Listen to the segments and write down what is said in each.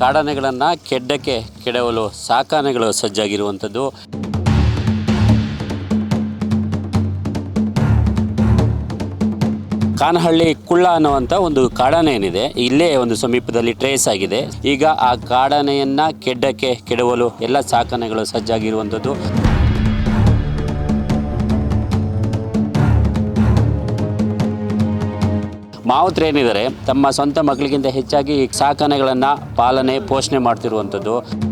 ಕಾಡಾನೆಗಳನ್ನು ಕೆಡ್ಡಕ್ಕೆ ಕೆಡವಲು ಸಾಕಾನೆಗಳು ಸಜ್ಜಾಗಿರುವಂಥದ್ದು. ಕಾನಹಳ್ಳಿ ಕುಳ್ಳ ಅನ್ನುವಂಥ ಒಂದು ಕಾಡಾನೆ ಏನಿದೆ, ಇಲ್ಲೇ ಒಂದು ಸಮೀಪದಲ್ಲಿ ಟ್ರೇಸ್ ಆಗಿದೆ. ಈಗ ಆ ಕಾಡಾನೆಯನ್ನು ಕೆಡ್ಡಕ್ಕೆ ಕೆಡವಲು ಎಲ್ಲ ಸಾಕಾನೆಗಳು ಸಜ್ಜಾಗಿರುವಂಥದ್ದು. ಮಾವುತರು ಏನಿದ್ದಾರೆ ತಮ್ಮ ಸ್ವಂತ ಮಕ್ಕಳಿಗಿಂತ ಹೆಚ್ಚಾಗಿ ಈ ಸಾಕಾನೆಗಳನ್ನು ಪಾಲನೆ, ಪೋಷಣೆ ಮಾಡ್ತಿರುವಂಥದ್ದು.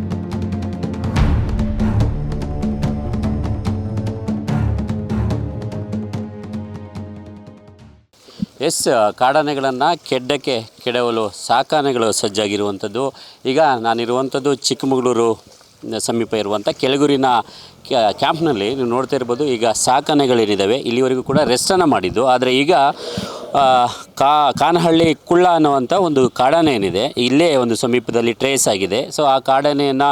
ಎಸ್, ಕಾಡಾನೆಗಳನ್ನು ಕೆಡ್ಡಕ್ಕೆ ಕೆಡವಲು ಸಾಕಾನೆಗಳು ಸಜ್ಜಾಗಿರುವಂಥದ್ದು. ಈಗ ನಾನಿರುವಂಥದ್ದು ಚಿಕ್ಕಮಗಳೂರು ಸಮೀಪ ಇರುವಂಥ ಕೆಳಗೂರಿನ ಕ್ಯಾ- ಕ್ಯಾಂಪ್ನಲ್ಲಿ ನೀವು ನೋಡ್ತಾ ಇರ್ಬೋದು, ಈಗ ಸಾಕಾನೆಗಳೇನಿದ್ದಾವೆ ಇಲ್ಲಿವರೆಗೂ ಕೂಡ ರೆಸ್ಟನ್ನು ಮಾಡಿದ್ದು. ಆದರೆ ಈಗ ಕಾ, ಕಾನಹಳ್ಳಿ ಕುಳ್ಳ ಅನ್ನುವಂಥ ಒಂದು ಕಾಡಾನೆ ಏನಿದೆ, ಇಲ್ಲೇ ಒಂದು ಸಮೀಪದಲ್ಲಿ ಟ್ರೇಸ್ ಆಗಿದೆ. ಸೊ ಆ ಕಾಡಾನೆಯನ್ನು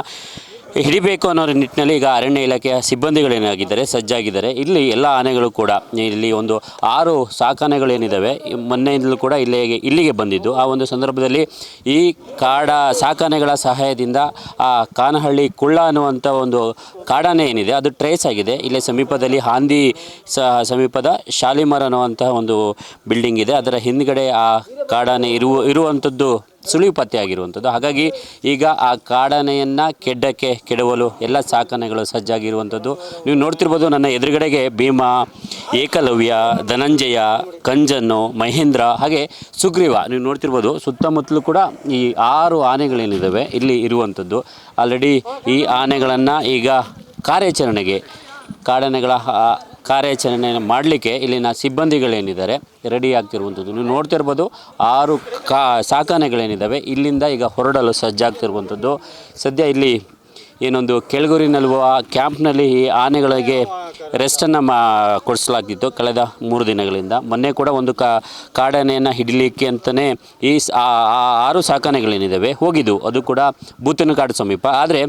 ಹಿಡಿಬೇಕು ಅನ್ನೋ ನಿಟ್ಟಿನಲ್ಲಿ ಈಗ ಅರಣ್ಯ ಇಲಾಖೆಯ ಸಿಬ್ಬಂದಿಗಳೇನಾಗಿದ್ದಾರೆ ಸಜ್ಜಾಗಿದ್ದಾರೆ. ಇಲ್ಲಿ ಎಲ್ಲ ಆನೆಗಳು ಕೂಡ, ಇಲ್ಲಿ ಒಂದು ಆರು ಸಾಕಾನೆಗಳೇನಿದ್ದಾವೆ ಮೊನ್ನೆಯಿಂದಲೂ ಕೂಡ ಇಲ್ಲಿಗೆ ಇಲ್ಲಿಗೆ ಬಂದಿದ್ದು. ಆ ಒಂದು ಸಂದರ್ಭದಲ್ಲಿ ಈ ಕಾಡ ಸಾಕಾನೆಗಳ ಸಹಾಯದಿಂದ ಆ ಕಾನಹಳ್ಳಿ ಕುಳ್ಳ ಅನ್ನುವಂಥ ಒಂದು ಕಾಡಾನೆ ಏನಿದೆ, ಅದು ಟ್ರೇಸ್ ಆಗಿದೆ. ಇಲ್ಲೇ ಸಮೀಪದಲ್ಲಿ ಹಾಂದಿ ಸಮೀಪದ ಶಾಲಿಮರ್ ಅನ್ನುವಂತಹ ಒಂದು ಬಿಲ್ಡಿಂಗ್ ಇದೆ. ಅದರ ಹಿಂದ್ಗಡೆ ಆ ಕಾಡಾನೆ ಇರುವ, ಇರುವಂಥದ್ದು ಸುಳಿವು ಪತ್ತೆ ಆಗಿರುವಂಥದ್ದು ಹಾಗಾಗಿ ಈಗ ಆ ಕಾಡಾನೆಯನ್ನು ಕೆಡ್ಡಕ್ಕೆ ಕೆಡವಲು ಎಲ್ಲ ಸಾಕಾನೆಗಳು ಸಜ್ಜಾಗಿರುವಂಥದ್ದು. ನೀವು ನೋಡ್ತಿರ್ಬೋದು ನನ್ನ ಎದುರುಗಡೆಗೆ ಭೀಮ, ಏಕಲವ್ಯ, ಧನಂಜಯ, ಕಂಜನ್ನು, ಮಹೇಂದ್ರ, ಹಾಗೆ ಸುಗ್ರೀವ. ನೀವು ನೋಡ್ತಿರ್ಬೋದು ಸುತ್ತಮುತ್ತಲೂ ಕೂಡ ಈ ಆರು ಆನೆಗಳೇನಿದ್ದಾವೆ ಇಲ್ಲಿ ಇರುವಂಥದ್ದು. ಆಲ್ರೆಡಿ ಈ ಆನೆಗಳನ್ನು ಈಗ ಕಾರ್ಯಾಚರಣೆಗೆ, ಕಾಡಾನೆಗಳ ಕಾರ್ಯಾಚರಣೆಯನ್ನು ಮಾಡಲಿಕ್ಕೆ ಇಲ್ಲಿನ ಸಿಬ್ಬಂದಿಗಳೇನಿದ್ದಾರೆ ರೆಡಿ ಆಗ್ತಿರುವಂಥದ್ದು. ನೀವು ನೋಡ್ತಿರ್ಬೋದು ಆರು ಕಾ ಸಾಕಾನೆಗಳೇನಿದ್ದಾವೆ ಇಲ್ಲಿಂದ ಈಗ ಹೊರಡಲು ಸಜ್ಜಾಗ್ತಿರುವಂಥದ್ದು. ಸದ್ಯ ಇಲ್ಲಿ ಏನೊಂದು ಕೆಳಗೂರಿನಲ್ಲಿರುವ ಕ್ಯಾಂಪ್ನಲ್ಲಿ ಈ ಆನೆಗಳಿಗೆ ರೆಸ್ಟನ್ನು ಮಾ ಕೊಡಿಸಲಾಗಿತ್ತು ಕಳೆದ ಮೂರು ದಿನಗಳಿಂದ. ಮೊನ್ನೆ ಕೂಡ ಒಂದು ಕಾಡಾನೆಯನ್ನು ಹಿಡಿಲಿಕ್ಕೆ ಅಂತಲೇ ಈ ಆರು ಸಾಕಾನೆಗಳೇನಿದ್ದಾವೆ ಹೋಗಿದ್ದು ಅದು ಕೂಡ ಬೂತನಕಾಡು ಸಮೀಪ. ಆದರೆ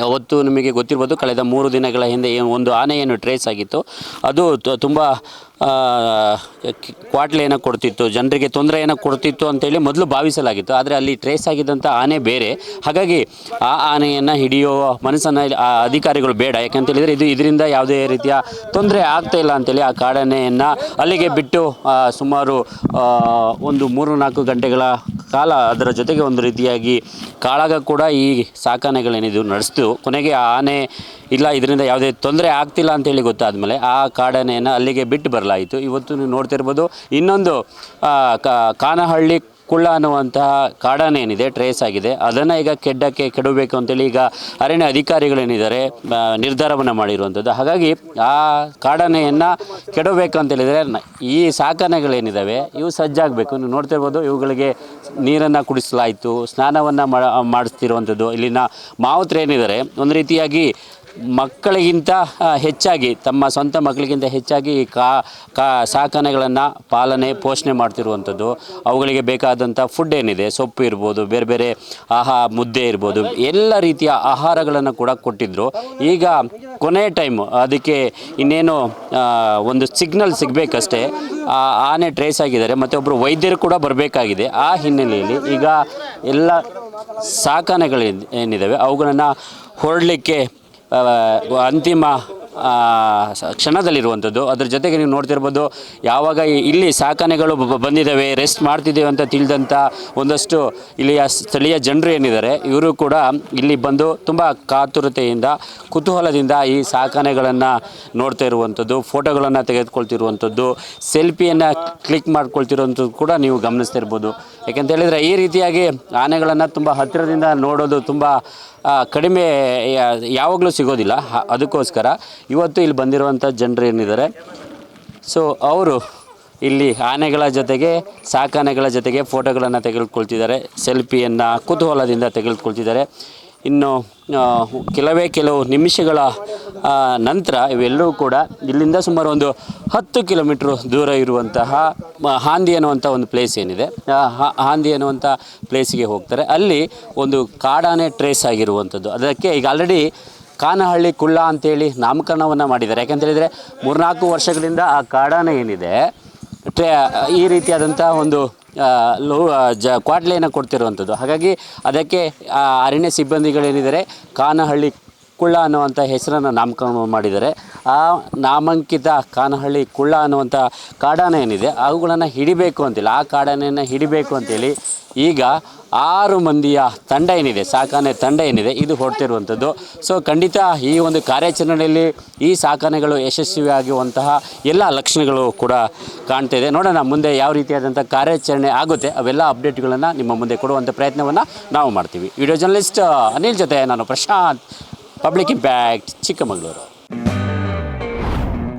ಯಾವತ್ತು ನಿಮಗೆ ಗೊತ್ತಿರ್ಬೋದು ಕಳೆದ ಮೂರು ದಿನಗಳ ಹಿಂದೆ ಒಂದು ಆನೆಯನ್ನು ಟ್ರೇಸ್ ಆಗಿತ್ತು. ಅದು ತುಂಬ ಕ್ವಾಟ್ಲೆಯನ್ನು ಕೊಡ್ತಿತ್ತು, ಜನರಿಗೆ ತೊಂದರೆಯನ್ನು ಕೊಡ್ತಿತ್ತು ಅಂತೇಳಿ ಮೊದಲು ಭಾವಿಸಲಾಗಿತ್ತು. ಆದರೆ ಅಲ್ಲಿ ಟ್ರೇಸ್ ಆಗಿದ್ದಂಥ ಆನೆ ಬೇರೆ. ಹಾಗಾಗಿ ಆ ಆನೆಯನ್ನು ಹಿಡಿಯೋ ಮನಸ್ಸನ್ನು ಆ ಅಧಿಕಾರಿಗಳು ಬೇಡ. ಯಾಕಂತೇಳಿದರೆ ಇದು ಇದರಿಂದ ಯಾವುದೇ ರೀತಿಯ ತೊಂದರೆ ಆಗ್ತಾ ಇಲ್ಲ ಅಂತೇಳಿ ಆ ಕಾಡನೆಯನ್ನು ಅಲ್ಲಿಗೆ ಬಿಟ್ಟು ಸುಮಾರು ಒಂದು ಮೂರು ನಾಲ್ಕು ಗಂಟೆಗಳ ಕಾಲ ಅದರ ಜೊತೆಗೆ ಒಂದು ರೀತಿಯಾಗಿ ಕಾಳಗ ಕೂಡ ಈ ಸಾಕಾನೆಗಳೇನಿದು ನಡೆಸ್ತು. ಕೊನೆಗೆ ಆ ಆನೆ ಇಲ್ಲ, ಇದರಿಂದ ಯಾವುದೇ ತೊಂದರೆ ಆಗ್ತಿಲ್ಲ ಅಂತೇಳಿ ಗೊತ್ತಾದಮೇಲೆ ಆ ಕಾಡನೆಯನ್ನು ಅಲ್ಲಿಗೆ ಬಿಟ್ಟು ಬರಲಾಯಿತು. ಇವತ್ತು ನೀವು ನೋಡ್ತಿರ್ಬೋದು ಇನ್ನೊಂದು ಕಾನಹಳ್ಳಿ ಕುಳ್ಳ ಅನ್ನುವಂತಹ ಕಾಡನ ಏನಿದೆ ಟ್ರೇಸ್ ಆಗಿದೆ. ಅದನ್ನು ಈಗ ಕೆಡ್ಡಕ್ಕೆ ಕೆಡಬೇಕು ಅಂತೇಳಿ ಈಗ ಅರಣ್ಯ ಅಧಿಕಾರಿಗಳೇನಿದ್ದಾರೆ ನಿರ್ಧಾರವನ್ನು ಮಾಡಿರುವಂಥದ್ದು. ಹಾಗಾಗಿ ಆ ಕಾಡನೆಯನ್ನು ಕೆಡಬೇಕು ಅಂತೇಳಿದರೆ ಈ ಸಾಕಾನೆಗಳೇನಿದ್ದಾವೆ ಇವು ಸಜ್ಜಾಗಬೇಕು. ನೀವು ನೋಡ್ತಿರ್ಬೋದು ಇವುಗಳಿಗೆ ನೀರನ್ನು ಕುಡಿಸಲಾಯಿತು, ಸ್ನಾನವನ್ನು ಮಾಡಿಸ್ತಿರುವಂಥದ್ದು. ಇಲ್ಲಿನ ಮಾವುತ್ರೇನಿದ್ದಾರೆ ಒಂದು ರೀತಿಯಾಗಿ ಮಕ್ಕಳಿಗಿಂತ ಹೆಚ್ಚಾಗಿ, ತಮ್ಮ ಸ್ವಂತ ಮಕ್ಕಳಿಗಿಂತ ಹೆಚ್ಚಾಗಿ ಕಾ ಕಾ, ಸಾಕಣೆಗಳನ್ನು ಪಾಲನೆ, ಪೋಷಣೆ ಮಾಡ್ತಿರುವಂಥದ್ದು. ಅವುಗಳಿಗೆ ಬೇಕಾದಂಥ ಫುಡ್ ಏನಿದೆ, ಸೊಪ್ಪು ಇರ್ಬೋದು, ಬೇರೆ ಬೇರೆ ಆಹಾ, ಮುದ್ದೆ ಇರ್ಬೋದು, ಎಲ್ಲ ರೀತಿಯ ಆಹಾರಗಳನ್ನು ಕೂಡ ಕೊಟ್ಟಿದ್ದರು ಈಗ ಕೊನೆ ಟೈಮ್ ಅದಕ್ಕೆ ಇನ್ನೇನು ಒಂದು ಸಿಗ್ನಲ್ ಸಿಗಬೇಕಷ್ಟೇ. ಆನೆ ಟ್ರೇಸ್ ಆಗಿದ್ದಾರೆ, ಮತ್ತು ಒಬ್ಬರು ವೈದ್ಯರು ಕೂಡ ಬರಬೇಕಾಗಿದೆ. ಆ ಹಿನ್ನೆಲೆಯಲ್ಲಿ ಈಗ ಎಲ್ಲ ಸಾಕಾನೆಗಳು ಏನಿದ್ದಾವೆ ಅವುಗಳನ್ನು ಹೊರಡಲಿಕ್ಕೆ ಅಂತಿಮ ಕ್ಷಣದಲ್ಲಿರುವಂಥದ್ದು. ಅದ್ರ ಜೊತೆಗೆ ನೀವು ನೋಡ್ತಿರ್ಬೋದು, ಯಾವಾಗ ಇಲ್ಲಿ ಸಾಕಾನೆಗಳು ಬಂದಿದ್ದಾವೆ ರೆಸ್ಟ್ ಮಾಡ್ತಿದ್ದೇವೆ ಅಂತ ತಿಳಿದಂಥ ಒಂದಷ್ಟು ಇಲ್ಲಿಯ ಸ್ಥಳೀಯ ಜನರು ಏನಿದ್ದಾರೆ, ಇವರು ಕೂಡ ಇಲ್ಲಿ ಬಂದು ತುಂಬ ಕಾತುರತೆಯಿಂದ, ಕುತೂಹಲದಿಂದ ಈ ಸಾಕಾನೆಗಳನ್ನು ನೋಡ್ತಾ ಇರುವಂಥದ್ದು, ಫೋಟೋಗಳನ್ನು ತೆಗೆದುಕೊಳ್ತಿರುವಂಥದ್ದು, ಸೆಲ್ಫಿಯನ್ನು ಕ್ಲಿಕ್ ಮಾಡ್ಕೊಳ್ತಿರುವಂಥದ್ದು ಕೂಡ ನೀವು ಗಮನಿಸ್ತಾ ಇರ್ಬೋದು. ಯಾಕೆಂತ ಹೇಳಿದರೆ ಈ ರೀತಿಯಾಗಿ ಆನೆಗಳನ್ನು ತುಂಬ ಹತ್ತಿರದಿಂದ ನೋಡೋದು ತುಂಬ ಕಡಿಮೆ ಯಾವಾಗಲೂ ಸಿಗೋದಿಲ್ಲ. ಅದಕ್ಕೋಸ್ಕರ ಇವತ್ತು ಇಲ್ಲಿ ಬಂದಿರುವಂಥ ಜನರು ಏನಿದ್ದಾರೆ? ಸೊ ಅವರು ಇಲ್ಲಿ ಆನೆಗಳ ಜೊತೆಗೆ ಸಾಕಾನೆಗಳ ಜೊತೆಗೆ ಫೋಟೋಗಳನ್ನು ತೆಗೆದುಕೊಳ್ತಿದ್ದಾರೆ ಸೆಲ್ಫಿಯನ್ನು ಕುತೂಹಲದಿಂದ ತೆಗೆದುಕೊಳ್ತಿದ್ದಾರೆ. ಇನ್ನು ಕೆಲವೇ ಕೆಲವು ನಿಮಿಷಗಳ ನಂತರ ಇವೆಲ್ಲವೂ ಕೂಡ ಇಲ್ಲಿಂದ ಸುಮಾರು ಒಂದು ಹತ್ತು ಕಿಲೋಮೀಟ್ರ್ ದೂರ ಇರುವಂತಹ ಹಾಂದಿ ಅನ್ನುವಂಥ ಒಂದು ಪ್ಲೇಸ್ ಏನಿದೆ. ಹಾಂದಿ ಅನ್ನುವಂಥ ಪ್ಲೇಸಿಗೆ ಹೋಗ್ತಾರೆ. ಅಲ್ಲಿ ಒಂದು ಕಾಡಾನೆ ಟ್ರೇಸ್ ಆಗಿರುವಂಥದ್ದು. ಅದಕ್ಕೆ ಈಗ ಆಲ್ರೆಡಿ ಕಾನಹಳ್ಳಿ ಕುಳ್ಳ ಅಂತೇಳಿ ನಾಮಕರಣವನ್ನು ಮಾಡಿದ್ದಾರೆ. ಯಾಕಂತ ಹೇಳಿದರೆ ಮೂರ್ನಾಲ್ಕು ವರ್ಷಗಳಿಂದ ಆ ಕಾಡಾನೆ ಏನಿದೆ, ಟ್ರೇ, ಈ ರೀತಿಯಾದಂಥ ಒಂದು ಲೋ ಜ ಕ್ವಾಟ್ಲೆಯನ್ನು ಕೊಡ್ತಿರುವಂಥದ್ದು. ಹಾಗಾಗಿ ಅದಕ್ಕೆ ಅರಣ್ಯ ಸಿಬ್ಬಂದಿಗಳೇನಿದ್ದಾರೆ ಕಾನಹಳ್ಳಿ ಕುಳ್ಳ ಅನ್ನುವಂಥ ಹೆಸರನ್ನು ನಾಮಕರಣ ಮಾಡಿದ್ದಾರೆ. ಆ ನಾಮಾಂಕಿತ ಕಾನಹಳ್ಳಿ ಕುಳ್ಳ ಅನ್ನುವಂಥ ಕಾಡಾನೆ ಏನಿದೆ, ಅವುಗಳನ್ನು ಹಿಡಿಬೇಕು ಅಂತಿಲ್ಲ. ಆ ಕಾಡಾನೆಯನ್ನು ಹಿಡಿಬೇಕು ಅಂತೇಳಿ ಈಗ ಆರು ಮಂದಿಯ ತಂಡ ಏನಿದೆ ಸಾಕಾನೆ ತಂಡ ಏನಿದೆ, ಇದು ಹೊಡ್ತಿರುವಂಥದ್ದು ಸೊ ಖಂಡಿತ ಈ ಒಂದು ಕಾರ್ಯಾಚರಣೆಯಲ್ಲಿ ಈ ಸಾಕಾನೆಗಳು ಯಶಸ್ವಿಯಾಗುವಂತಹ ಎಲ್ಲ ಲಕ್ಷಣಗಳು ಕೂಡ ಕಾಣ್ತಿದೆ ನೋಡೋಣ ಮುಂದೆ ಯಾವ ರೀತಿಯಾದಂಥ ಕಾರ್ಯಾಚರಣೆ ಆಗುತ್ತೆ. ಅವೆಲ್ಲ ಅಪ್ಡೇಟ್ಗಳನ್ನು ನಿಮ್ಮ ಮುಂದೆ ಕೊಡುವಂಥ ಪ್ರಯತ್ನವನ್ನು ನಾವು ಮಾಡ್ತೀವಿ. ವಿಡಿಯೋ ಜರ್ನಲಿಸ್ಟ್ ಅನಿಲ್ ಜೊತೆ ನಾನು Prashant public impact Chikkamagaluru.